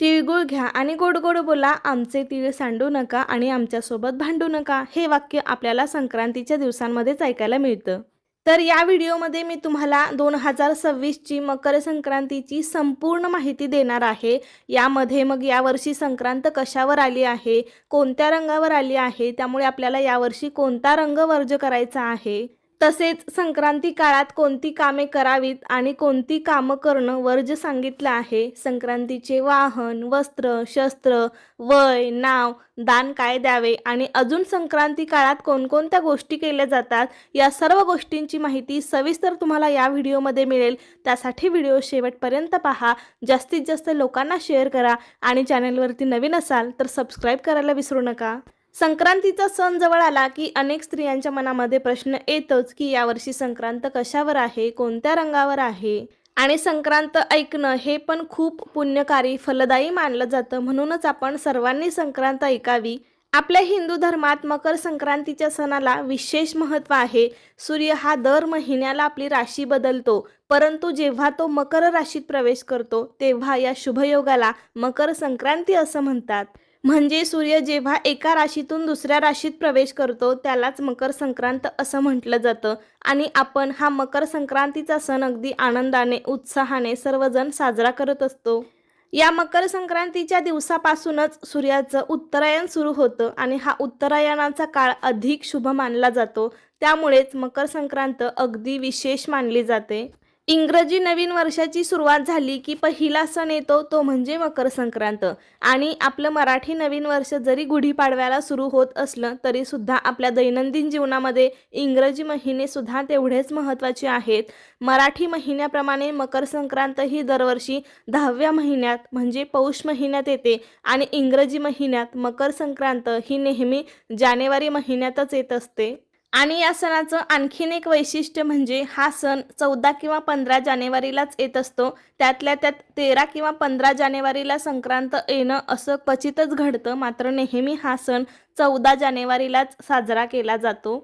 तिळगुळ घ्या आणि गोड गोड बोला आमचे तिळ सांडू नका आणि आमच्यासोबत भांडू नका हे वाक्य आपल्याला संक्रांतीच्या दिवसांमध्येच ऐकायला मिळतं. तर या व्हिडिओमध्ये मी तुम्हाला दोन हजार सव्वीसची मकर संक्रांतीची संपूर्ण माहिती देणार आहे. यामध्ये मग यावर्षी संक्रांत कशावर आली आहे कोणत्या रंगावर आली आहे त्यामुळे आपल्याला यावर्षी कोणता रंग वर्ज करायचा आहे? तसेच संक्रांती काळात कोणती कामे करावीत आणि कोणती कामं करणं वर्ज सांगितलं आहे? संक्रांतीचे वाहन वस्त्र शस्त्र वय नाव दान काय द्यावे? आणि अजून संक्रांती काळात कोणकोणत्या गोष्टी केल्या जातात? या सर्व गोष्टींची माहिती सविस्तर तुम्हाला या व्हिडिओमध्ये मिळेल. त्यासाठी व्हिडिओ शेवटपर्यंत पहा. जास्तीत जास्त लोकांना शेअर करा. आणि चॅनलवरती नवीन असाल तर सबस्क्राईब करायला विसरू नका. संक्रांतीचा सण जवळ आला की अनेक स्त्रियांच्या मनामध्ये प्रश्न येतोच की यावर्षी संक्रांत कशावर आहे कोणत्या रंगावर आहे? आणि संक्रांत ऐकणं हे पण खूप पुण्यकारी फलदायी मानलं जातं. म्हणूनच आपण सर्वांनी संक्रांत ऐकावी. आपल्या हिंदू धर्मात मकर संक्रांतीच्या सणाला विशेष महत्त्व आहे. सूर्य हा दर महिन्याला आपली राशी बदलतो. परंतु जेव्हा तो मकर राशीत प्रवेश करतो तेव्हा या शुभयोगाला मकर संक्रांती असं म्हणतात. म्हणजे सूर्य जेव्हा एका राशीतून दुसऱ्या राशीत प्रवेश करतो त्यालाच मकर संक्रांत असं म्हटलं जातं. आणि आपण हा मकर संक्रांतीचा सण अगदी आनंदाने उत्साहाने सर्वजण साजरा करत असतो. या मकर संक्रांतीच्या दिवसापासूनच सूर्याचं उत्तरायण सुरू होतं आणि हा उत्तरायणाचा काळ अधिक शुभ मानला जातो. त्यामुळेच मकर संक्रांत अगदी विशेष मानली जाते. इंग्रजी नवीन वर्षाची सुरुवात झाली की पहिला सण येतो तो म्हणजे मकर संक्रांत. आणि आपलं मराठी नवीन वर्ष जरी गुढीपाडव्याला सुरू होत असलं तरी सुद्धा आपल्या दैनंदिन जीवनामध्ये इंग्रजी महिने सुद्धा तेवढेच महत्त्वाचे आहेत. मराठी महिन्याप्रमाणे मकर संक्रांत ही दरवर्षी दहाव्या महिन्यात म्हणजे पौष महिन्यात येते. आणि इंग्रजी महिन्यात मकर संक्रांत ही नेहमी जानेवारी महिन्यातच येत असते. आणि या सणाचं आणखीन एक वैशिष्ट्य म्हणजे हा सण चौदा किंवा पंधरा जानेवारीलाच येत असतो. त्यातल्या त्यात तेरा किंवा पंधरा जानेवारीला संक्रांत येणं असं क्वचितच घडतं. मात्र नेहमी हा सण चौदा जानेवारीलाच साजरा केला जातो.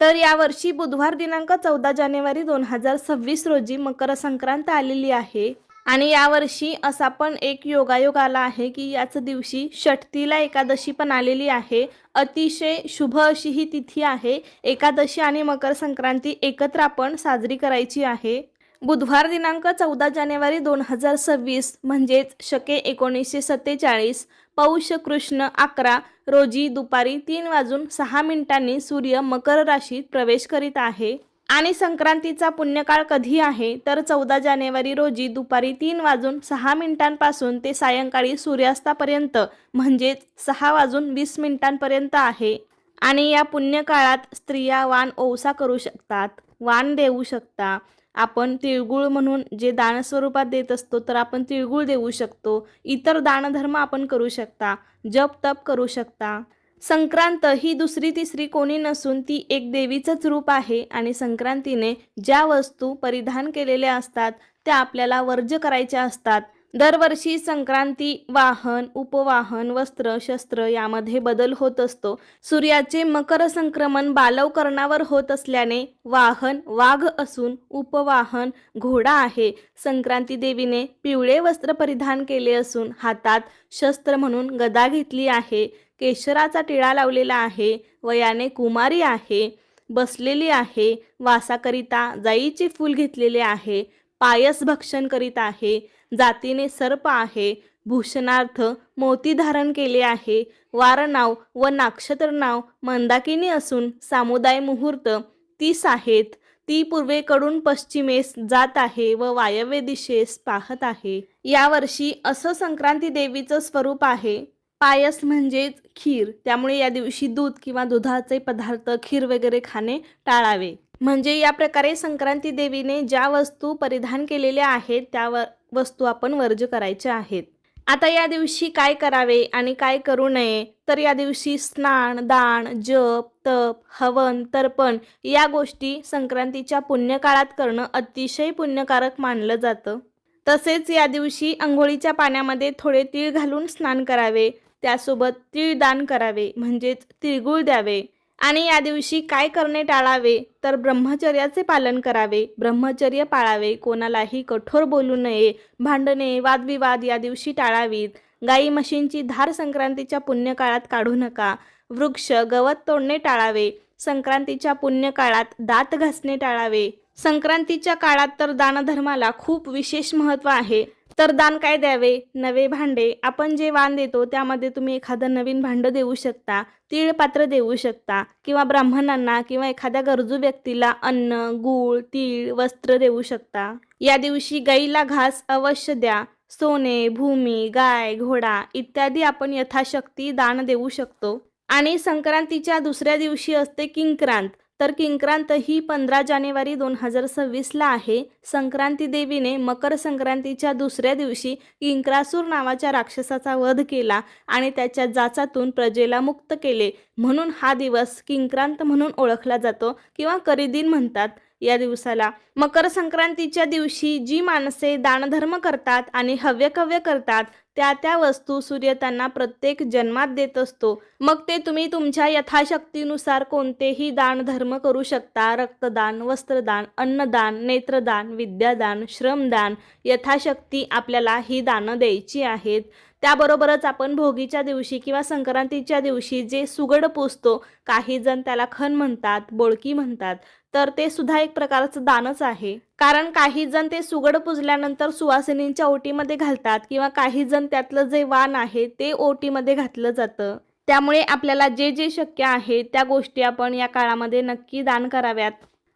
तर यावर्षी बुधवार दिनांक चौदा जानेवारी दोन हजार सव्वीस रोजी मकर संक्रांत आलेली आहे. आणि यावर्षी असा पण एक योगायोग आला आहे की याच दिवशी षटतीला एकादशी पण आलेली आहे. अतिशय शुभ अशी ही तिथी आहे. एकादशी आणि मकर संक्रांती एकत्र आपण साजरी करायची आहे. बुधवार दिनांक चौदा जानेवारी दोन हजार सव्वीस म्हणजेच शके एकोणीसशे सत्तेचाळीस पौष कृष्ण अकरा रोजी दुपारी तीन वाजून सहा मिनिटांनी सूर्य मकर राशीत प्रवेश करीत आहे. आणि संक्रांतीचा पुण्यकाळ कधी आहे? तर चौदा जानेवारी रोजी दुपारी तीन वाजून सहा मिनिटांपासून ते सायंकाळी सूर्यास्तापर्यंत म्हणजेच सहा वाजून वीस मिनिटांपर्यंत आहे. आणि या पुण्यकाळात स्त्रिया वाण ओवसा करू शकतात वाण देऊ शकता. आपण तिळगुळ म्हणून जे दान स्वरूपात देत असतो तर आपण तिळगुळ देऊ शकतो. इतर दानधर्म आपण करू शकता जप तप करू शकता. संक्रांत ही दुसरी तिसरी कोणी नसून ती एक देवीचंच रूप आहे आणि संक्रांतीने ज्या वस्तू परिधान केलेल्या असतात त्या आपल्याला वर्ज्य करायच्या असतात. दरवर्षी संक्रांती वाहन उपवाहन वस्त्र शस्त्र यामध्ये बदल होत असतो. सूर्याचे मकर संक्रमण बालवकरणावर होत असल्याने वाहन वाघ असून उपवाहन घोडा आहे. संक्रांती देवीने पिवळे वस्त्र परिधान केले असून हातात शस्त्र म्हणून गदा घेतली आहे. केशराचा टिळा लावलेला आहे वयाने कुमारी आहे बसलेली आहे वासाकरिता जाईचे फूल घेतलेले आहे पायस भक्षण करीत आहे जातीने सर्प आहे भूषणार्थ मोती धारण केले आहे वारनाव व नाक्षत्र नाव मंदाकिनी असून सामुदाय मुहूर्त तीस आहेत ती पूर्वेकडून पश्चिमेस जात आहे व वायव्य दिशेस पाहत आहे. यावर्षी असं संक्रांती देवीचं स्वरूप आहे. पायस म्हणजेच खीर. त्यामुळे या दिवशी दूध किंवा दुधाचे पदार्थ खीर वगैरे खाणे टाळावे. म्हणजे या प्रकारे संक्रांती देवीने ज्या वस्तू परिधान केलेल्या आहेत त्या व वस्तू आपण वर्ज करायच्या आहेत. आता या दिवशी काय करावे आणि काय करू नये? तर या दिवशी स्नान दान जप तप हवन तर्पण या गोष्टी संक्रांतीच्या पुण्यकाळात करणं अतिशय पुण्यकारक मानलं जातं. तसेच या दिवशी आंघोळीच्या पाण्यामध्ये थोडे तीळ घालून स्नान करावे. त्यासोबत तीळ दान करावे म्हणजेच तिळगुळ द्यावे. आणि या दिवशी काय करणे टाळावे? तर ब्रह्मचर्याचे पालन करावे. ब्रह्मचर्य पाळावे. कोणालाही कठोर बोलू नये भांडणे वादविवाद या दिवशी टाळावीत. गाई म्हशींची धार संक्रांतीच्या पुण्यकाळात काढू नका. वृक्ष गवत तोडणे टाळावे. संक्रांतीच्या पुण्यकाळात दात घासणे टाळावे. संक्रांतीच्या काळात तर दानधर्माला खूप विशेष महत्त्व आहे. तर दान काय द्यावे? नवे भांडे. आपण जे वाण देतो त्यामध्ये तुम्ही एखादं नवीन भांडं देऊ शकता तीळ पात्र देऊ शकता किंवा ब्राह्मणांना किंवा एखाद्या गरजू व्यक्तीला अन्न गूळ तीळ वस्त्र देऊ शकता. या दिवशी गाईला घास अवश्य द्या. सोने भूमी गाय घोडा इत्यादी आपण यथाशक्ती दान देऊ शकतो. आणि संक्रांतीच्या दुसऱ्या दिवशी असते किंक्रांत. तर किंक्रांत ही पंधरा जानेवारी दोन हजार सव्वीसला आहे. संक्रांती देवीने मकर संक्रांतीच्या दुसऱ्या दिवशी किंक्रासूर नावाच्या राक्षसाचा वध केला आणि त्याच्या जाचातून प्रजेला मुक्त केले. म्हणून हा दिवस किंक्रांत म्हणून ओळखला जातो किंवा करिदिन म्हणतात या दिवसाला. मकर संक्रांतीच्या दिवशी जी माणसे दानधर्म करतात आणि हव्यकव्य करतात त्या त्या वस्तू सूर्य त्यांना प्रत्येक जन्मात देत असतो. मग ते तुम्ही तुमच्या यथाशक्तीनुसार कोणतेही दान धर्म करू शकता. रक्तदान वस्त्रदान अन्नदान नेत्रदान विद्यादान श्रमदान यथाशक्ती आपल्याला ही दानं द्यायची आहेत. त्याबरोबरच आपण भोगीच्या दिवशी किंवा संक्रांतीच्या दिवशी जे सुगड पोचतो काही जण त्याला खण म्हणतात बोळकी म्हणतात तर ते सुद्धा एक प्रकारचं दानच आहे. कारण काही जण ते सुगड पुजल्यानंतर सुवासिनींच्या ओटीमध्ये घालतात किंवा काही जण त्यातलं जे वाण आहे ते ओटीमध्ये घातलं जातं. त्यामुळे आपल्याला जे जे शक्य आहे त्या गोष्टी आपण या काळामध्ये नक्की दान कराव्यात.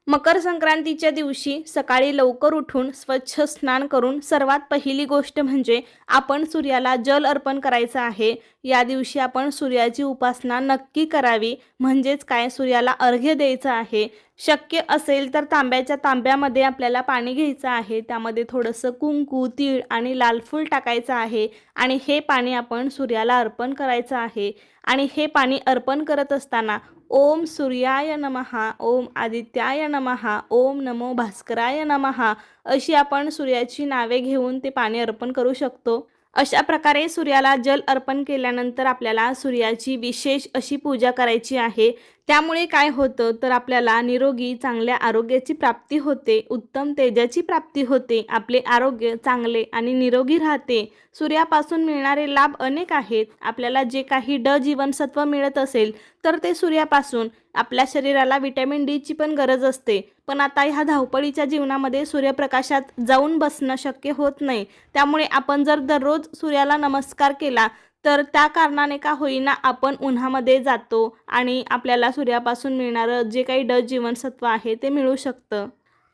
मकर संक्रांतीच्या दिवशी सकाळी लवकर उठून स्वच्छ स्नान करून सर्वात पहिली गोष्ट म्हणजे आपण सूर्याला जल अर्पण करायचं आहे. या दिवशी आपण सूर्याची उपासना नक्की करावी. म्हणजेच काय? सूर्याला अर्घ्य द्यायचं आहे. शक्य असेल तर तांब्याच्या तांब्यामध्ये आपल्याला पाणी घ्यायचं आहे. त्यामध्ये थोडंसं कुंकू तीळ आणि लाल फूल टाकायचं आहे. आणि हे पाणी आपण सूर्याला अर्पण करायचं आहे. आणि हे पाणी अर्पण करत असताना ओम सूर्याय नमहा ओम आदित्याय नमहा ओम नमो भास्कराय नमहा अशी आपण सूर्याची नावे घेऊन ते पाणी अर्पण करू शकतो. अशा प्रकारे सूर्याला जल अर्पण केल्यानंतर आपल्याला सूर्याची विशेष अशी पूजा करायची आहे. त्यामुळे काय होतं? तर आपल्याला निरोगी चांगल्या आरोग्याची प्राप्ती होते उत्तम तेजाची प्राप्ती होते आपले आरोग्य चांगले आणि निरोगी राहते. सूर्यापासून मिळणारे लाभ अनेक आहेत. आपल्याला जे काही ड जीवनसत्व मिळत असेल तर ते सूर्यापासून. आपल्या शरीराला विटॅमिन डीची पण गरज असते. पण आता ह्या धावपळीच्या जीवनामध्ये सूर्यप्रकाशात जाऊन बसणं शक्य होत नाही. त्यामुळे आपण जर दररोज सूर्याला नमस्कार केला तर त्या कारणाने का होईना आपण उन्हामध्ये जातो आणि आपल्याला सूर्यापासून मिळणारं जे काही ड जीवनसत्व आहे ते मिळू शकतं.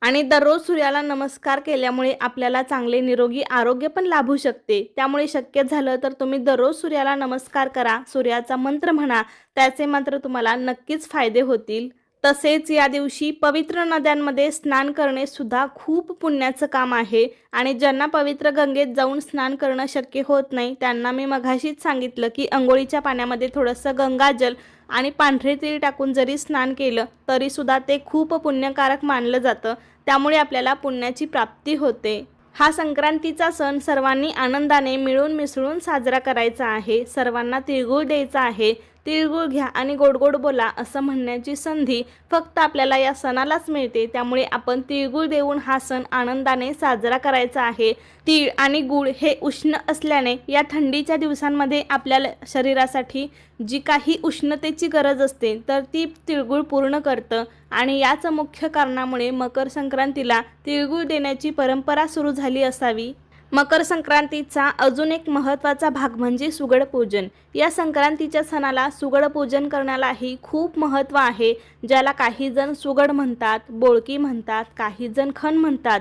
आणि दररोज सूर्याला नमस्कार केल्यामुळे आपल्याला चांगले निरोगी आरोग्य पण लाभू शकते. त्यामुळे शक्य झालं तर तुम्ही दररोज सूर्याला नमस्कार करा. सूर्याचा मंत्र म्हणा त्याचे मात्र तुम्हाला नक्कीच फायदे होतील. तसेच या दिवशी पवित्र नद्यांमध्ये स्नान करणे सुद्धा खूप पुण्याचं काम आहे. आणि ज्यांना पवित्र गंगेत जाऊन स्नान करणं शक्य होत नाही त्यांना मी मघाशीच सांगितलं की अंघोळीच्या पाण्यामध्ये थोडंसं गंगाजल आणि पांढरे तीळ टाकून जरी स्नान केलं तरीसुद्धा ते खूप पुण्यकारक मानलं जातं. त्यामुळे आपल्याला पुण्याची प्राप्ती होते. हा संक्रांतीचा सण सर्वांनी आनंदाने मिळून मिसळून साजरा करायचा आहे. सर्वांना तिळगुळ द्यायचा आहे. तिळगुळ घ्या आणि गोड गोड बोला असं म्हणण्याची संधी फक्त आपल्याला या सणालाच मिळते. त्यामुळे आपण तिळगुळ देऊन हा सण आनंदाने साजरा करायचा आहे. तीळ आणि गुळ हे उष्ण असल्याने या थंडीच्या दिवसांमध्ये आपल्या शरीरासाठी जी काही उष्णतेची गरज असते तर ती तिळगुळ पूर्ण करतं. आणि याच मुख्य कारणामुळे मकर संक्रांतीला तिळगुळ देण्याची परंपरा सुरू झाली असावी. मकर संक्रांतीचा अजून एक महत्त्वाचा भाग म्हणजे सुगड पूजन. या संक्रांतीच्या सणाला सुगड पूजन करण्यालाही खूप महत्त्व आहे ज्याला काही जण सुगड म्हणतात बोळकी म्हणतात काही जण खण म्हणतात.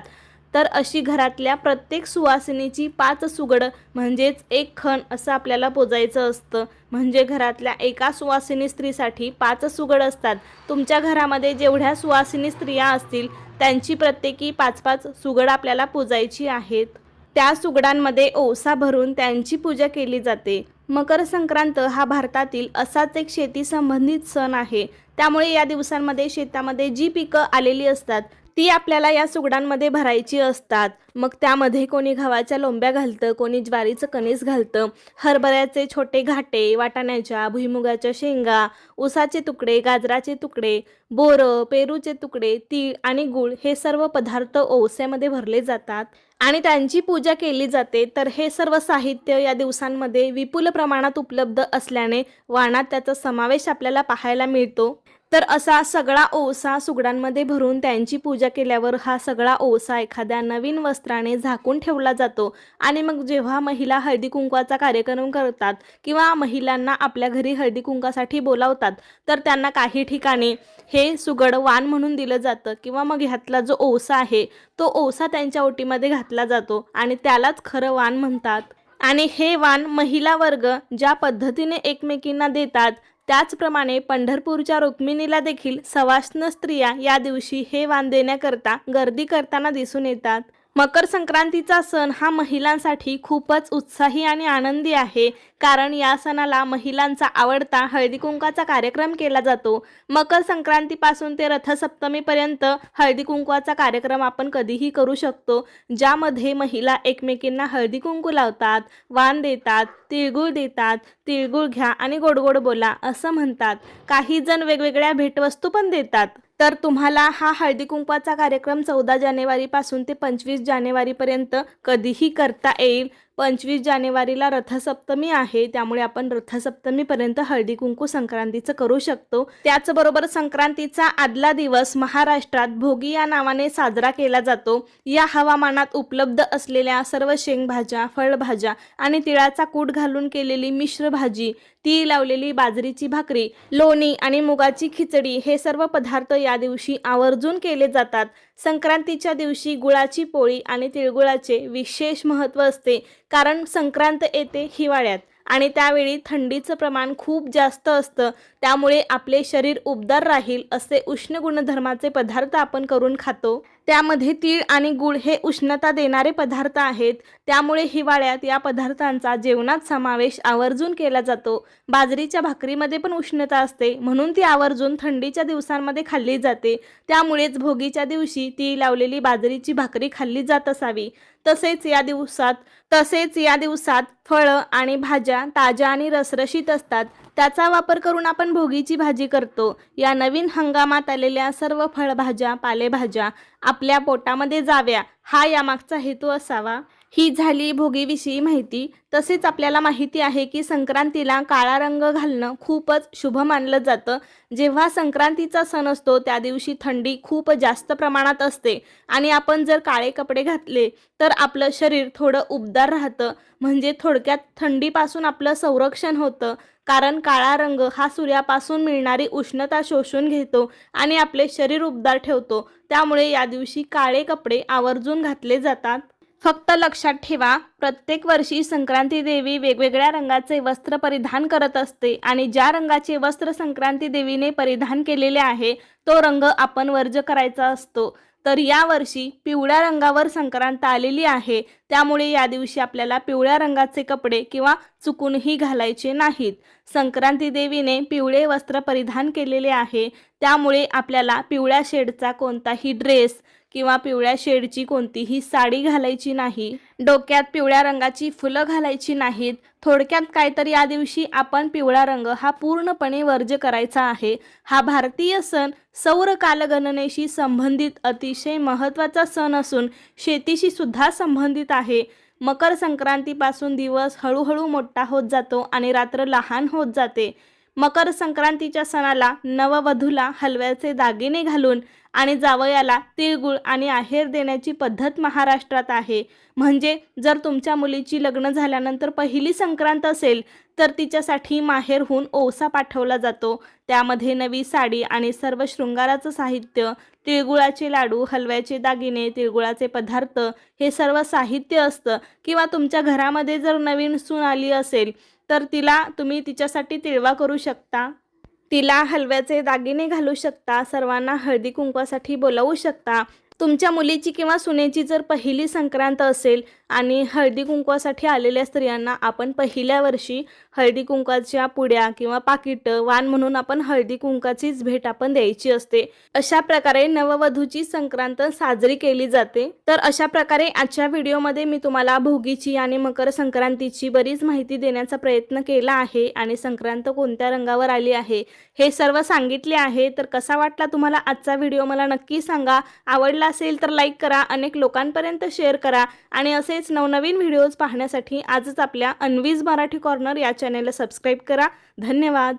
तर अशी घरातल्या प्रत्येक सुवासिनीची पाच सुगड म्हणजेच एक खण असं आपल्याला पोजायचं असतं. म्हणजे घरातल्या एका सुवासिनी स्त्रीसाठी पाच सुगड असतात. तुमच्या घरामध्ये जेवढ्या सुवासिनी स्त्रिया असतील त्यांची प्रत्येकी पाच पाच सुगड आपल्याला पूजायची आहेत. त्या सुगडांमध्ये ओसा भरून त्यांची पूजा केली जाते. मकर संक्रांत हा भारतातील असाच एक शेती संबंधित सण आहे. त्यामुळे या दिवसांमध्ये शेतामध्ये जी पिकं आलेली असतात ती आपल्याला या सुगडांमध्ये भरायची असतात. मग त्यामध्ये कोणी गव्हाच्या लोंब्या घालतं कोणी ज्वारीचं कणीस घालतं. हरभऱ्याचे छोटे घाटे वाटाण्याच्या भुईमुगाच्या शेंगा ऊसाचे तुकडे गाजराचे तुकडे बोरं पेरूचे तुकडे तीळ आणि गूळ हे सर्व पदार्थ ओवस्यामध्ये भरले जातात. आणि त्यांची पूजा केली जाते. तर हे सर्व साहित्य या दिवसांमध्ये विपुल प्रमाणात उपलब्ध असल्याने वाणात त्याचा समावेश आपल्याला पाहायला मिळतो. तर असा सगळा ओसा सुगडांमध्ये भरून त्यांची पूजा केल्यावर हा सगळा ओसा एखाद्या नवीन वस्त्राने झाकून ठेवला जातो. आणि मग जेव्हा महिला हळदी कुंकवाचा कार्यक्रम करतात किंवा महिलांना आपल्या घरी हळदी कुंकासाठी बोलावतात तर त्यांना काही ठिकाणी हे सुगड वाण म्हणून दिलं जातं किंवा मग ह्यातला जो ओसा आहे तो ओसा त्यांच्या ओटीमध्ये घातला जातो आणि त्यालाच खरं वाण म्हणतात. आणि हे वाण महिला वर्ग ज्या पद्धतीने एकमेकींना देतात त्याचप्रमाणे पंढरपूरच्या रुक्मिणीला देखील सवाष्ण स्त्रिया या दिवशी हे वाण देण्याकरता गर्दी करताना दिसून येतात. मकर संक्रांतीचा सण हा महिलांसाठी खूपच उत्साही आणि आनंदी आहे. कारण या सणाला महिलांचा आवडता हळदी कुंकाचा कार्यक्रम केला जातो. मकर संक्रांतीपासून ते रथसप्तमीपर्यंत हळदी कुंकवाचा कार्यक्रम आपण कधीही करू शकतो. ज्यामध्ये महिला एकमेकींना हळदी कुंकू लावतात वाण देतात तिळगुळ देतात तिळगुळ घ्या आणि गोडगोड बोला असं म्हणतात. काही जण वेगवेगळ्या भेटवस्तू पण देतात. तर तुम्हाला हा हळदी कुंकवाचा कार्यक्रम चौदा जानेवारीपासून ते पंचवीस जानेवारीपर्यंत कधीही करता येईल. पंचवीस जानेवारीला रथसप्तमी आहे त्यामुळे आपण रथसप्तमीपर्यंत हळदी कुंकू संक्रांतीचं करू शकतो. त्याचबरोबर संक्रांतीचा आदला दिवस महाराष्ट्रात भोगी या नावाने साजरा केला जातो. या हवामानात उपलब्ध असलेल्या सर्व शेंगभाज्या फळभाज्या आणि तिळाचा कूट घालून केलेली मिश्र भाजी ती लावलेली बाजरीची भाकरी लोणी आणि मुगाची खिचडी हे सर्व पदार्थ या दिवशी आवर्जून केले जातात. संक्रांतीच्या दिवशी गुळाची पोळी आणि तिळगुळाचे विशेष महत्त्व असते कारण संक्रांत येते हिवाळ्यात आणि त्यावेळी थंडीचं प्रमाण खूप जास्त असतं. त्यामुळे आपले शरीर उबदार राहील असे उष्ण गुणधर्माचे पदार्थ आपण करून खातो. त्यामध्ये तीळ आणि गुळ हे उष्णता देणारे पदार्थ आहेत. त्यामुळे हिवाळ्यात या पदार्थांचा जेवणात समावेश आवर्जून केला जातो. बाजरीच्या भाकरीमध्ये पण उष्णता असते. म्हणून ती आवर्जून थंडीच्या दिवसांमध्ये खाल्ली जाते. त्यामुळेच भोगीच्या दिवशी ती लावलेली बाजरीची भाकरी खाल्ली जात असावी. तसेच या दिवसात तसेच या दिवसात फळं आणि भाज्या ताज्या आणि रसरशीत असतात. त्याचा वापर करून आपण भोगीची भाजी करतो. या नवीन हंगामात आलेल्या सर्व फळभाज्या पालेभाज्या आपल्या पोटामध्ये जाव्या हा यामागचा हेतू असावा. ही झाली भोगीविषयी माहिती. तसेच आपल्याला माहिती आहे की संक्रांतीला काळा रंग घालणं खूपच शुभ मानलं जातं. जेव्हा संक्रांतीचा सण असतो त्या दिवशी थंडी खूप जास्त प्रमाणात असते. आणि आपण जर काळे कपडे घातले तर आपलं शरीर थोडं उबदार राहतं. म्हणजे थोडक्यात थंडीपासून आपलं संरक्षण होतं. कारण काळा रंग हा सूर्यापासून मिळणारी उष्णता शोषून घेतो आणि आपले शरीर उबदार ठेवतो. त्यामुळे या दिवशी काळे कपडे आवर्जून घातले जातात. फक्त लक्षात ठेवा प्रत्येक वर्षी संक्रांती देवी वेगवेगळ्या रंगाचे वस्त्र परिधान करत असते आणि ज्या रंगाचे वस्त्र संक्रांती देवीने परिधान केलेले आहे तो रंग आपण वर्ज करायचा असतो. तर यावर्षी पिवळ्या रंगावर संक्रांत आलेली आहे त्यामुळे या दिवशी आपल्याला पिवळ्या रंगाचे कपडे किंवा चुकूनही घालायचे नाहीत. संक्रांती देवीने पिवळे वस्त्र परिधान केलेले आहे त्यामुळे आपल्याला पिवळ्या शेडचा कोणताही ड्रेस किंवा पिवळ्या शेडची कोणतीही साडी घालायची नाही डोक्यात पिवळ्या रंगाची फुलं घालायची नाहीत थोडक्यात काय तर या दिवशी आपण पिवळा रंग हा पूर्णपणे वर्ज करायचा आहे. हा भारतीय सण सौर कालगणनेशी संबंधित अतिशय महत्त्वाचा सण असून शेतीशी सुद्धा संबंधित आहे. मकर संक्रांतीपासून दिवस हळूहळू मोठा होत जातो आणि रात्र लहान होत जाते. मकर संक्रांतीच्या सणाला नववधूला हलव्याचे दागिने घालून आणि जावयाला तिळगुळ आणि आहेर देण्याची पद्धत महाराष्ट्रात आहे. म्हणजे जर तुमच्या मुलीची लग्न झाल्यानंतर पहिली संक्रांत असेल तर तिच्यासाठी माहेरहून ओसा पाठवला जातो. त्यामध्ये नवी साडी आणि सर्व शृंगाराचं साहित्य तिळगुळाचे लाडू हलव्याचे दागिने तिळगुळाचे पदार्थ हे सर्व साहित्य असतं. किंवा तुमच्या घरामध्ये जर नवीन सून आली असेल तर तिला तुम्ही तिच्यासाठी तिळवा करू शकता. तिला हलव्याचे दागिने घालू शकता. सर्वांना हळदी कुंकवासाठी बोलावू शकता. तुमच्या मुलीची किंवा सुनेची जर पहिली संक्रांत असेल आणि हळदी कुंकवासाठी आलेल्या स्त्रियांना आपण पहिल्या वर्षी हळदी कुंकाच्या पुड्या किंवा पाकिटं वाण म्हणून आपण हळदी कुंकाचीच भेट आपण द्यायची असते. अशा प्रकारे नववधूची संक्रांत साजरी केली जाते. तर अशा प्रकारे आजच्या व्हिडिओमध्ये मी तुम्हाला भोगीची आणि मकर संक्रांतीची बरीच माहिती देण्याचा प्रयत्न केला आहे आणि संक्रांत कोणत्या रंगावर आली आहे हे सर्व सांगितले आहे. तर कसा वाटला तुम्हाला आजचा व्हिडिओ मला नक्की सांगा. आवडला असेल तर लाईक करा अनेक लोकांपर्यंत शेअर करा आणि असेच नवनवीन व्हिडिओज पाहण्यासाठी आजच आपल्या अनवीज मराठी कॉर्नर या चॅनेलला सबस्क्राईब करा. धन्यवाद.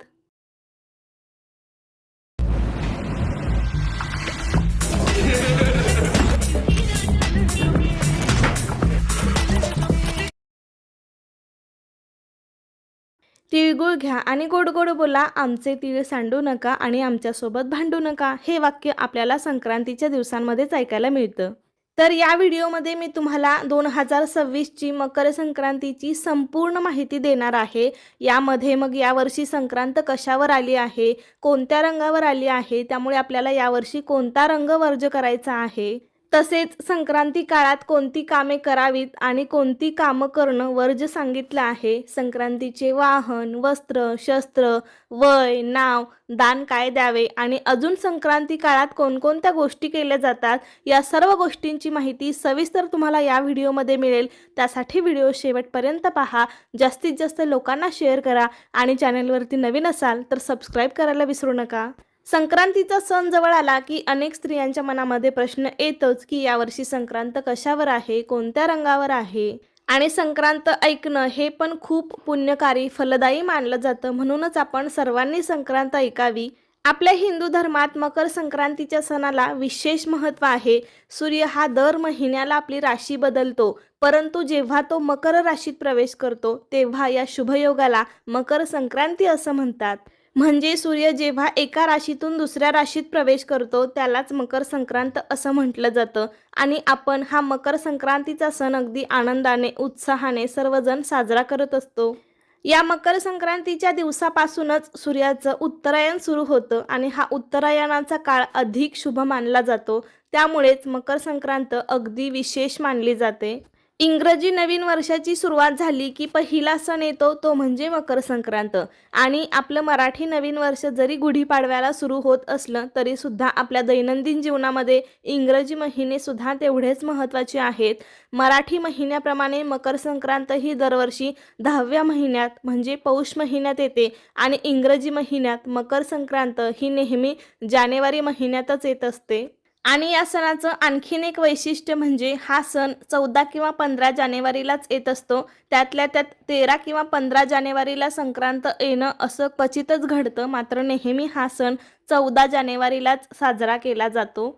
तिळगुळ घ्या आणि गोड गोड बोला. आमचे तिळ सांडू नका आणि आमच्यासोबत भांडू नका. हे वाक्य आपल्याला संक्रांतीच्या दिवसांमध्येच ऐकायला मिळतं. तर या व्हिडिओमध्ये मी तुम्हाला दोन हजार सव्वीसची मकर संक्रांतीची संपूर्ण माहिती देणार आहे. यामध्ये मग यावर्षी संक्रांत कशावर आली आहे कोणत्या रंगावर आली आहे त्यामुळे आपल्याला यावर्षी कोणता रंग वर्ज करायचा आहे? तसेच संक्रांती काळात कोणती कामे करावीत आणि कोणती कामं करणं वर्ज सांगितलं आहे? संक्रांतीचे वाहन वस्त्र शस्त्र वय नाव दान काय द्यावे? आणि अजून संक्रांती काळात कोणकोणत्या गोष्टी केल्या जातात? या सर्व गोष्टींची माहिती सविस्तर तुम्हाला या व्हिडिओमध्ये मिळेल. त्यासाठी व्हिडिओ शेवटपर्यंत पहा. जास्तीत जास्त लोकांना शेअर करा. आणि चॅनलवरती नवीन असाल तर सबस्क्राईब करायला विसरू नका. संक्रांतीचा सण जवळ आला की अनेक स्त्रियांच्या मनामध्ये प्रश्न येतोच की यावर्षी संक्रांत कशावर आहे कोणत्या रंगावर आहे? आणि संक्रांत ऐकणं हे पण खूप पुण्यकारी फलदायी मानलं जातं. म्हणूनच आपण सर्वांनी संक्रांत ऐकावी. आपल्या हिंदू धर्मात मकर संक्रांतीच्या सणाला विशेष महत्त्व आहे. सूर्य हा दर महिन्याला आपली राशी बदलतो. परंतु जेव्हा तो मकर राशीत प्रवेश करतो तेव्हा या शुभयोगाला मकर संक्रांती असं म्हणतात. म्हणजे सूर्य जेव्हा एका राशीतून दुसऱ्या राशीत प्रवेश करतो त्यालाच मकर संक्रांत असं म्हटलं जातं. आणि आपण हा मकर संक्रांतीचा सण अगदी आनंदाने उत्साहाने सर्वजण साजरा करत असतो. या मकर संक्रांतीच्या दिवसापासूनच सूर्याचं उत्तरायण सुरू होतं आणि हा उत्तरायणाचा काळ अधिक शुभ मानला जातो. त्यामुळेच मकर संक्रांत अगदी विशेष मानली जाते. इंग्रजी नवीन वर्षाची सुरुवात झाली की पहिला सण येतो तो म्हणजे मकर संक्रांत. आणि आपलं मराठी नवीन वर्ष जरी गुढीपाडव्याला सुरू होत असलं तरी सुद्धा आपल्या दैनंदिन जीवनामध्ये इंग्रजी महिने सुद्धा तेवढेच महत्त्वाचे आहेत. मराठी महिन्याप्रमाणे मकर संक्रांत ही दरवर्षी दहाव्या महिन्यात म्हणजे पौष महिन्यात येते. आणि इंग्रजी महिन्यात मकर संक्रांत ही नेहमी जानेवारी महिन्यातच येत असते. आणि या सणाचं आणखीन एक वैशिष्ट्य म्हणजे हा सण चौदा किंवा पंधरा जानेवारीलाच येत असतो. त्यातल्या त्यात तेरा किंवा पंधरा जानेवारीला संक्रांत येणं असं क्वचितच घडतं. मात्र नेहमी हा सण चौदा जानेवारीलाच साजरा केला जातो.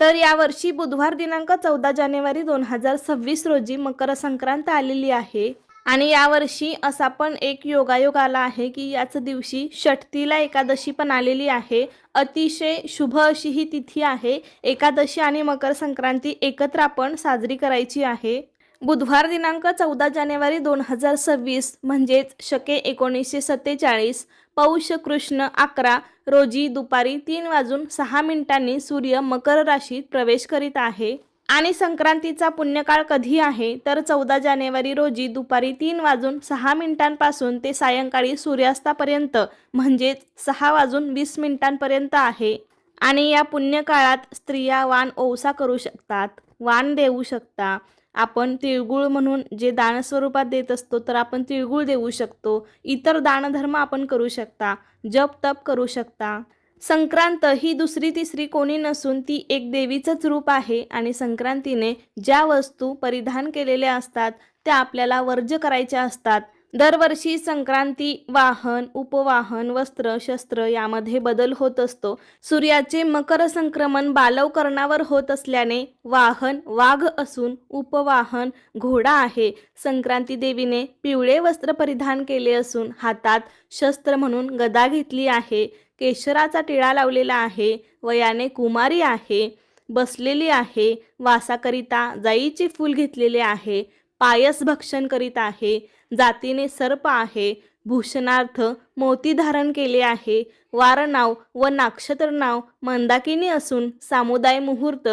तर यावर्षी बुधवार दिनांक चौदा जानेवारी दोन हजार सव्वीस रोजी मकर संक्रांत आलेली आहे. आणि यावर्षी असा पण एक योगायोग आला आहे की याच दिवशी षटतीला एकादशी पण आलेली आहे. अतिशय शुभ अशी ही तिथी आहे. एकादशी आणि मकर संक्रांती एकत्र आपण साजरी करायची आहे. बुधवार दिनांक चौदा जानेवारी दोन हजार सव्वीस म्हणजेच शके एकोणीसशे सत्तेचाळीस पौष कृष्ण अकरा रोजी दुपारी तीन वाजून सहा मिनिटांनी सूर्य मकर राशीत प्रवेश करीत आहे. आणि संक्रांतीचा पुण्यकाळ कधी आहे? तर चौदा जानेवारी रोजी दुपारी तीन वाजून सहा मिनिटांपासून ते सायंकाळी सूर्यास्तापर्यंत म्हणजेच सहा वाजून वीस मिनिटांपर्यंत आहे. आणि या पुण्यकाळात स्त्रिया वाण ओवसा करू शकतात वाण देऊ शकता. आपण तिळगुळ म्हणून जे दान स्वरूपात देत असतो तर आपण तिळगुळ देऊ शकतो. इतर दानधर्म आपण करू शकता. जप तप करू शकता. संक्रांत ही दुसरी तिसरी कोणी नसून ती एक देवीचंच रूप आहे आणि संक्रांतीने ज्या वस्तू परिधान केलेल्या असतात त्या आपल्याला वर्ज्य करायच्या असतात. दरवर्षी संक्रांती वाहन उपवाहन वस्त्र शस्त्र यामध्ये बदल होत असतो. सूर्याचे मकर संक्रमण बालवकरणावर होत असल्याने वाहन वाघ असून उपवाहन घोडा आहे. संक्रांती देवीने पिवळे वस्त्र परिधान केले असून हातात शस्त्र म्हणून गदा घेतली आहे. केशराचा टिळा लावलेला आहे वयाने कुमारी आहे बसलेली आहे वासाकरिता जाईचे फूल घेतलेले आहे पायस भक्षण करीत आहे जातीने सर्प आहे भूषणार्थ मोती धारण केले आहे वारनाव व नाक्षत्र नाव मंदाकिनी असून सामुदाय मुहूर्त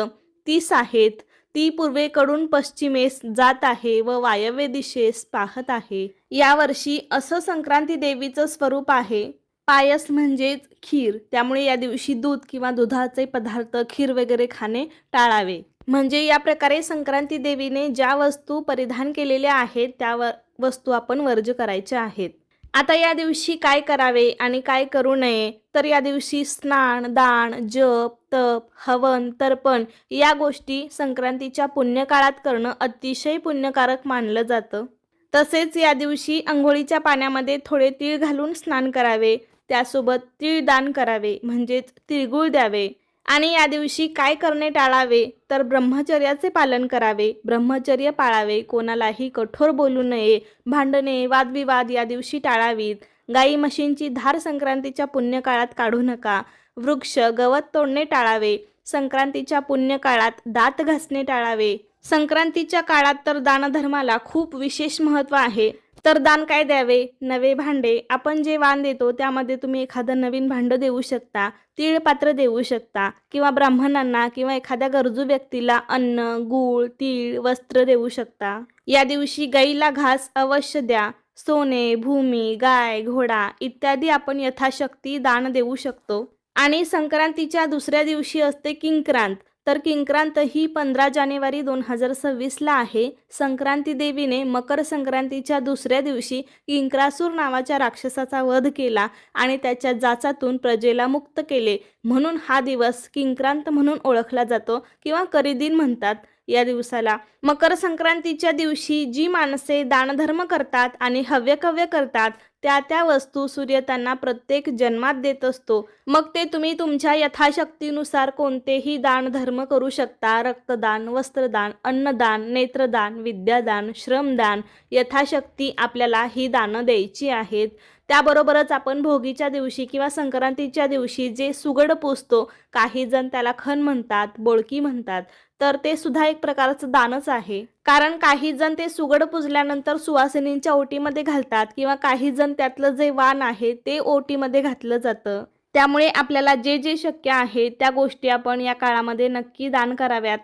तीस आहेत ती पूर्वेकडून पश्चिमेस जात आहे व वायव्य दिशेस पाहत आहे. यावर्षी असं संक्रांती देवीचं स्वरूप आहे. पायस म्हणजेच खीर. त्यामुळे या दिवशी दूध किंवा दुधाचे पदार्थ खीर वगैरे खाणे टाळावे. म्हणजे या प्रकारे संक्रांती देवीने ज्या वस्तू परिधान केलेल्या आहेत त्या वस्तू आपण वर्ज करायच्या आहेत. आता या दिवशी काय करावे आणि काय करू नये? तर या दिवशी स्नान दान जप तप हवन तर्पण या गोष्टी संक्रांतीच्या पुण्यकाळात करणं अतिशय पुण्यकारक मानलं जातं. तसेच या दिवशी आंघोळीच्या पाण्यामध्ये थोडे तीळ घालून स्नान करावे. त्यासोबत तिळदान करावे म्हणजेच तिळगुळ द्यावे. आणि या दिवशी काय करणे टाळावे? तर ब्रह्मचर्याचे पालन करावे. ब्रह्मचर्य पाळावे. कोणालाही कठोर बोलू नये भांडणे वादविवाद या दिवशी टाळावीत. गाई म्हशींची धार संक्रांतीच्या पुण्यकाळात काढू नका. वृक्ष गवत तोडणे टाळावे. संक्रांतीच्या पुण्यकाळात दात घासणे टाळावे. संक्रांतीच्या काळात तर दानधर्माला खूप विशेष महत्त्व आहे. तर दान काय द्यावे? नवे भांडे. आपण जे वाण देतो त्यामध्ये तुम्ही एखादं नवीन भांडं देऊ शकता तीळ पात्र देऊ शकता किंवा ब्राह्मणांना किंवा एखाद्या गरजू व्यक्तीला अन्न गूळ तीळ वस्त्र देऊ शकता. या दिवशी गाईला घास अवश्य द्या. सोने भूमी गाय घोडा इत्यादी आपण यथाशक्ती दान देऊ शकतो. आणि संक्रांतीच्या दुसऱ्या दिवशी असते किंक्रांत. तर किंक्रांत ही पंधरा जानेवारी दोन हजार सव्वीसला आहे. संक्रांती देवीने मकर संक्रांतीच्या दुसऱ्या दिवशी किंक्रासूर नावाच्या राक्षसाचा वध केला आणि त्याच्या जाचातून प्रजेला मुक्त केले. म्हणून हा दिवस किंक्रांत म्हणून ओळखला जातो किंवा करिदिन म्हणतात. या दिवसाला. मकर संक्रांतीच्या दिवशी जी माणसे दानधर्म करतात आणि हव्यकव्य करतात त्या त्या वस्तू सूर्य त्यांना प्रत्येक जन्मात देत असतो. मग ते तुम्ही तुमच्या यथाशक्तीनुसार कोणतेही दान धर्म करू शकता. रक्तदान वस्त्रदान अन्नदान नेत्रदान विद्यादान श्रमदान यथाशक्ती आपल्याला ही दानं द्यायची आहेत. त्याबरोबरच आपण भोगीच्या दिवशी किंवा संक्रांतीच्या दिवशी जे सुगड पुसतो काही जण त्याला खण म्हणतात बोळकी म्हणतात. तर ते सुद्धा एक प्रकारचं दानच आहे. कारण काही जण ते सुगड पुजल्यानंतर सुवासिनींच्या ओटीमध्ये घालतात किंवा काही जण त्यातलं जे वाण आहे ते ओटीमध्ये घातलं जातं. त्यामुळे आपल्याला जे जे शक्य आहे त्या गोष्टी आपण या काळामध्ये नक्की दान कराव्यात.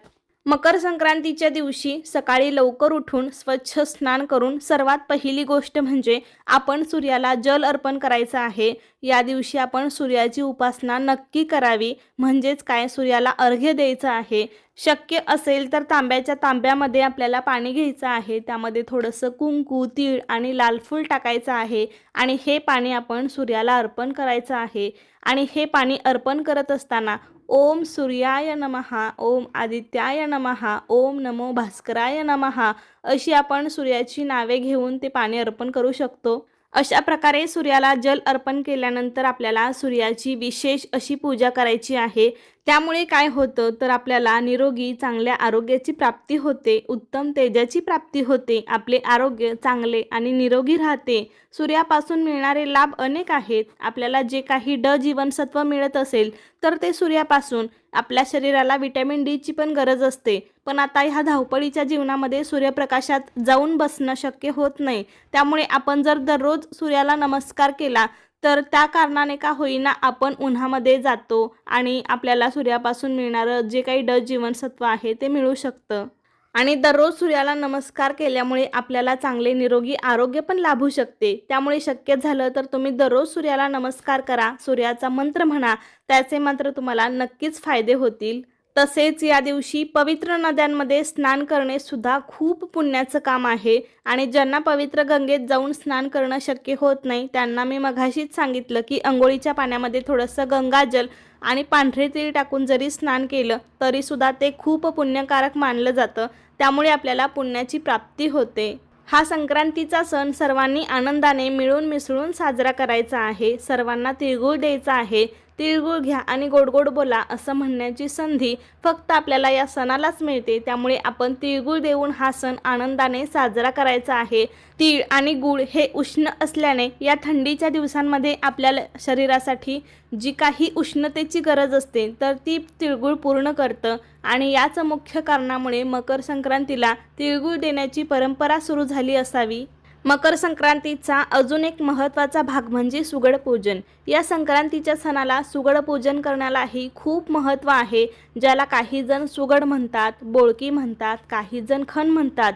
मकर संक्रांतीच्या दिवशी सकाळी लवकर उठून स्वच्छ स्नान करून सर्वात पहिली गोष्ट म्हणजे आपण सूर्याला जल अर्पण करायचं आहे. या दिवशी आपण सूर्याची उपासना नक्की करावी. म्हणजेच काय? सूर्याला अर्घ्य द्यायचं आहे. शक्य असेल तर तांब्याच्या तांब्यामध्ये आपल्याला पाणी घ्यायचं आहे. त्यामध्ये थोडंसं कुंकू तीळ आणि लाल फूल टाकायचं आहे. आणि हे पाणी आपण सूर्याला अर्पण करायचं आहे. आणि हे पाणी अर्पण करत असताना ओम सूर्याय नमहा ओम आदित्याय नमहा ओम नमो भास्कराय नमहा अशी आपण सूर्याची नावे घेऊन ते पाणी अर्पण करू शकतो. अशा प्रकारे सूर्याला जल अर्पण केल्यानंतर आपल्याला सूर्याची विशेष अशी पूजा करायची आहे. त्यामुळे काय होतं? तर आपल्याला निरोगी चांगल्या आरोग्याची प्राप्ती होते उत्तम तेजाची प्राप्ती होते आपले आरोग्य चांगले आणि निरोगी राहते. सूर्यापासून मिळणारे लाभ अनेक आहेत. आपल्याला जे काही ड जीवनसत्व मिळत असेल तर ते सूर्यापासून. आपल्या शरीराला विटॅमिन डीची पण गरज असते. पण आता ह्या धावपळीच्या जीवनामध्ये सूर्यप्रकाशात जाऊन बसणं शक्य होत नाही. त्यामुळे आपण जर दररोज सूर्याला नमस्कार केला तर त्या कारणाने का होईना आपण उन्हामध्ये जातो आणि आपल्याला सूर्यापासून मिळणारं जे काही ड जीवनसत्व आहे ते मिळू शकतं. आणि दररोज सूर्याला नमस्कार केल्यामुळे आपल्याला चांगले निरोगी आरोग्य पण लाभू शकते. त्यामुळे शक्य झालं तर तुम्ही दररोज सूर्याला नमस्कार करा. सूर्याचा मंत्र म्हणा त्याचे मात्र तुम्हाला नक्कीच फायदे होतील. तसेच या दिवशी पवित्र नद्यांमध्ये स्नान करणे सुद्धा खूप पुण्याचं काम आहे. आणि ज्यांना पवित्र गंगेत जाऊन स्नान करणं शक्य होत नाही त्यांना मी मघाशीच सांगितलं की अंघोळीच्या पाण्यामध्ये थोडंसं गंगाजल आणि पांढरे तीळ टाकून जरी स्नान केलं तरीसुद्धा ते खूप पुण्यकारक मानलं जातं. त्यामुळे आपल्याला पुण्याची प्राप्ती होते. हा संक्रांतीचा सण सर्वांनी आनंदाने मिळून मिसळून साजरा करायचा आहे. सर्वांना तिळगुळ द्यायचा आहे. तिळगुळ घ्या आणि गोड गोड बोला असं म्हणण्याची संधी फक्त आपल्याला या सणालाच मिळते. त्यामुळे आपण तिळगुळ देऊन हा सण आनंदाने साजरा करायचा आहे. तीळ आणि गुळ हे उष्ण असल्याने या थंडीच्या दिवसांमध्ये आपल्याला शरीरासाठी जी काही उष्णतेची गरज असते तर ती तिळगुळ पूर्ण करतं. आणि याच मुख्य कारणामुळे मकर संक्रांतीला तिळगुळ देण्याची परंपरा सुरू झाली असावी. मकर संक्रांतीचा अजून एक महत्त्वाचा भाग म्हणजे सुगड पूजन. या संक्रांतीच्या सणाला सुगड पूजन करण्यालाही खूप महत्त्व आहे ज्याला काही जण सुगड म्हणतात बोळकी म्हणतात काही जण खण म्हणतात.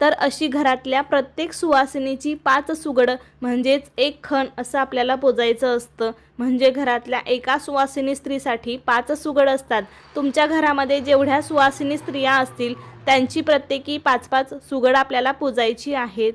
तर अशी घरातल्या प्रत्येक सुवासिनीची पाच सुगड म्हणजेच एक खण असं आपल्याला पोजायचं असतं. म्हणजे घरातल्या एका सुवासिनी स्त्रीसाठी पाच सुगड असतात. तुमच्या घरामध्ये जेवढ्या सुवासिनी स्त्रिया असतील त्यांची प्रत्येकी पाच पाच सुगड आपल्याला पूजायची आहेत.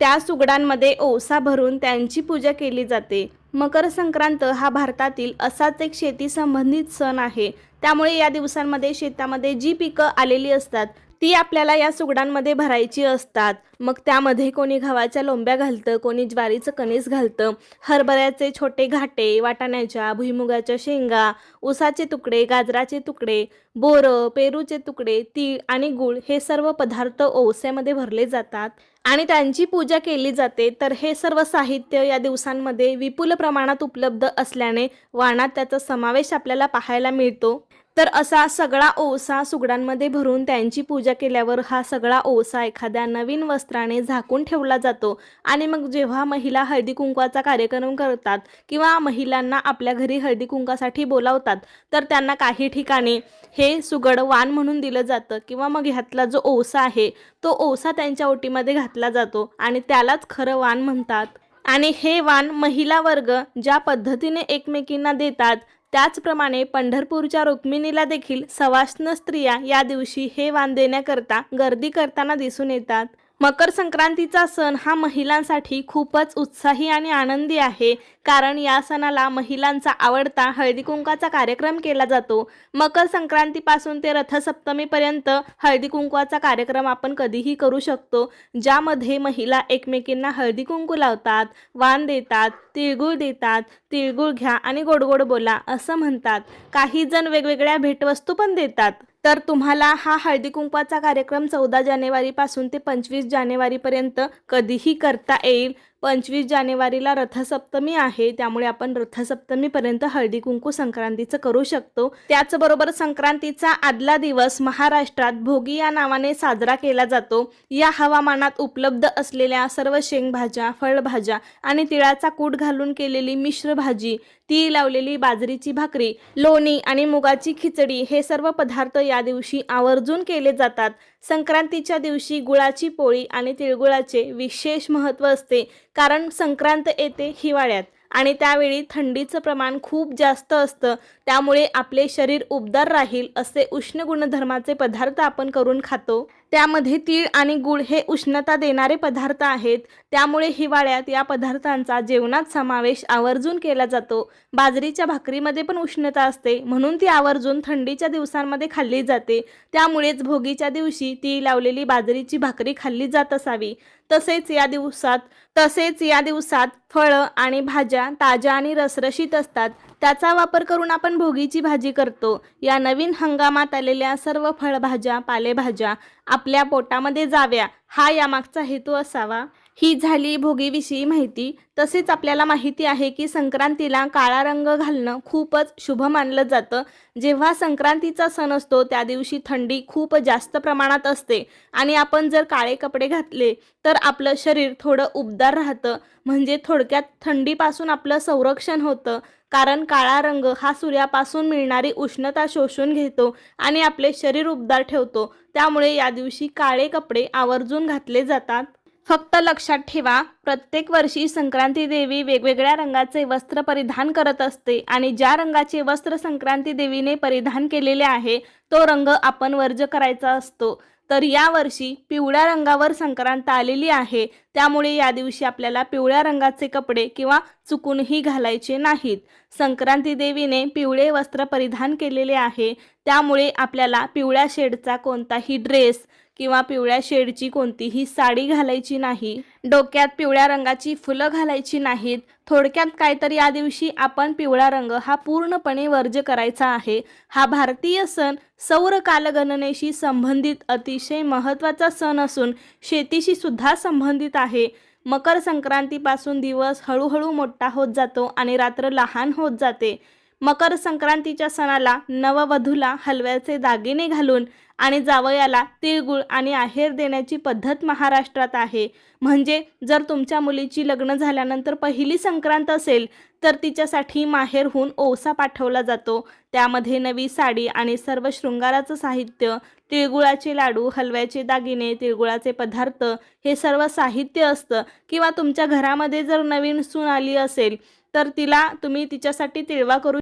त्या सुगडांमध्ये ओसा भरून त्यांची पूजा केली जाते. मकर संक्रांत हा भारतातील असाच एक शेती संबंधित सण आहे. त्यामुळे या दिवसांमध्ये शेतामध्ये जी पिकं आलेली असतात ती आपल्याला या सुगडांमध्ये भरायची असतात. मग त्यामध्ये कोणी गव्हाच्या लोंब्या घालतं कोणी ज्वारीचं कणीस घालतं. हरभऱ्याचे छोटे घाटे वाटाण्याच्या भुईमुगाच्या शेंगा ऊसाचे तुकडे गाजराचे तुकडे बोरं पेरूचे तुकडे तीळ आणि गूळ हे सर्व पदार्थ ओवस्यामध्ये भरले जातात. आणि त्यांची पूजा केली जाते तर हे सर्व साहित्य या दिवसांमध्ये विपुल प्रमाणात उपलब्ध असल्याने वाणात त्याचा समावेश आपल्याला पाहायला मिळतो. तर असा सगळा ओसा सुगडांमध्ये भरून त्यांची पूजा केल्यावर हा सगळा ओसा एखाद्या नवीन वस्त्राने झाकून ठेवला जातो. आणि मग जेव्हा महिला हळदी कुंकवाचा कार्यक्रम करतात किंवा महिलांना आपल्या घरी हळदी कुंकासाठी बोलावतात तर त्यांना काही ठिकाणी हे सुगड वाण म्हणून दिलं जातं किंवा मग ह्यातला जो ओसा आहे तो ओसा त्यांच्या ओटीमध्ये घातला जातो आणि त्यालाच खरं वाण म्हणतात. आणि हे वाण महिला वर्ग ज्या पद्धतीने एकमेकींना देतात त्याचप्रमाणे पंढरपूरच्या रुक्मिणीला देखील सवाष्ण स्त्रिया या दिवशी हे वाण देण्याकरता गर्दी करताना दिसून येतात. मकर संक्रांतीचा सण हा महिलांसाठी खूपच उत्साही आणि आनंदी आहे. कारण या सणाला महिलांचा आवडता हळदी कुंकाचा कार्यक्रम केला जातो. मकर संक्रांतीपासून ते रथसप्तमीपर्यंत हळदी कुंकवाचा कार्यक्रम आपण कधीही करू शकतो. ज्यामध्ये महिला एकमेकींना हळदी कुंकू लावतात वाण देतात तिळगुळ देतात तिळगुळ घ्या आणि गोडगोड बोला असं म्हणतात. काही जण वेगवेगळ्या भेटवस्तू पण देतात. तर तुम्हाला हा हळदी कुंकवाचा कार्यक्रम चौदा जानेवारीपासून ते पंचवीस जानेवारीपर्यंत कधीही करता येईल. पंचवीस जानेवारीला रथसप्तमी आहे त्यामुळे आपण रथसप्तमीपर्यंत हळदी कुंकू संक्रांतीचं करू शकतो. त्याचबरोबर संक्रांतीचा आदला दिवस महाराष्ट्रात भोगी या नावाने साजरा केला जातो. या हवामानात उपलब्ध असलेल्या सर्व शेंगभाज्या फळभाज्या आणि तिळाचा कूट घालून केलेली मिश्र भाजी ती लावलेली बाजरीची भाकरी लोणी आणि मुगाची खिचडी हे सर्व पदार्थ या दिवशी आवर्जून केले जातात. संक्रांतीच्या दिवशी गुळाची पोळी आणि तिळगुळाचे विशेष महत्त्व असते कारण संक्रांत येते हिवाळ्यात आणि त्यावेळी थंडीचं प्रमाण खूप जास्त असतं. त्यामुळे आपले शरीर उबदार राहील असे उष्ण गुणधर्माचे पदार्थ आपण करून खातो. त्यामध्ये तीळ आणि गुळ हे उष्णता देणारे पदार्थ आहेत. त्यामुळे हिवाळ्यात या पदार्थांचा जेवणात समावेश आवर्जून केला जातो. बाजरीच्या भाकरीमध्ये पण उष्णता असते. म्हणून ती आवर्जून थंडीच्या दिवसांमध्ये खाल्ली जाते. त्यामुळेच भोगीच्या दिवशी ती लावलेली बाजरीची भाकरी खाल्ली जात असावी. तसेच या दिवसात तसेच या दिवसात फळं आणि भाज्या ताज्या आणि रसरशीत असतात. त्याचा वापर करून आपण भोगीची भाजी करतो. या नवीन हंगामात आलेल्या सर्व फळभाज्या पालेभाज्या आपल्या पोटामध्ये जाव्या हा यामागचा हेतू असावा. ही झाली भोगीविषयी माहिती. तसेच आपल्याला माहिती आहे की संक्रांतीला काळा रंग घालणं खूपच शुभ मानलं जातं. जेव्हा संक्रांतीचा सण असतो त्या दिवशी थंडी खूप जास्त प्रमाणात असते. आणि आपण जर काळे कपडे घातले तर आपलं शरीर थोडं उबदार राहतं. म्हणजे थोडक्यात थंडीपासून आपलं संरक्षण होतं. कारण काळा रंग हा सूर्यापासून मिळणारी उष्णता शोषून घेतो आणि आपले शरीर उबदार ठेवतो. त्यामुळे या दिवशी काळे कपडे आवर्जून घातले जातात. फक्त लक्षात ठेवा प्रत्येक वर्षी संक्रांती देवी वेगवेगळ्या रंगाचे वस्त्र परिधान करत असते आणि ज्या रंगाचे वस्त्र संक्रांती देवीने परिधान केलेले आहे तो रंग आपण वर्ज करायचा असतो. तर यावर्षी पिवळ्या रंगावर संक्रांत आलेली आहे. त्यामुळे या दिवशी आपल्याला पिवळ्या रंगाचे कपडे किंवा चुकूनही घालायचे नाहीत. संक्रांती देवीने पिवळे वस्त्र परिधान केलेले आहे. त्यामुळे आपल्याला पिवळ्या शेडचा कोणताही ड्रेस किंवा पिवळ्या शेडची कोणतीही साडी घालायची नाही डोक्यात पिवळ्या रंगाची फुलं घालायची नाहीत थोडक्यात काय तर या दिवशी आपण पिवळा रंग हा पूर्णपणे वर्ज करायचा आहे. हा भारतीय सण सौर कालगणनेशी संबंधित अतिशय महत्त्वाचा सण असून शेतीशी सुद्धा संबंधित आहे. मकर संक्रांतीपासून दिवस हळूहळू मोठा होत जातो आणि रात्र लहान होत जाते. मकर संक्रांतीच्या सणाला नववधूला हलव्याचे दागिने घालून आणि जावयाला तिळगुळ आणि आहेर देण्याची पद्धत महाराष्ट्रात आहे. म्हणजे जर तुमच्या मुलीची लग्न झाल्यानंतर पहिली संक्रांत असेल तर तिच्यासाठी माहेरहून ओसा पाठवला जातो. त्यामध्ये नवी साडी आणि सर्व शृंगाराचं साहित्य तिळगुळाचे लाडू हलव्याचे दागिने तिळगुळाचे पदार्थ हे सर्व साहित्य असतं. किंवा तुमच्या घरामध्ये जर नवीन सून आली असेल तर तिला तुम्ही तिच्यासाठी तिळवा करू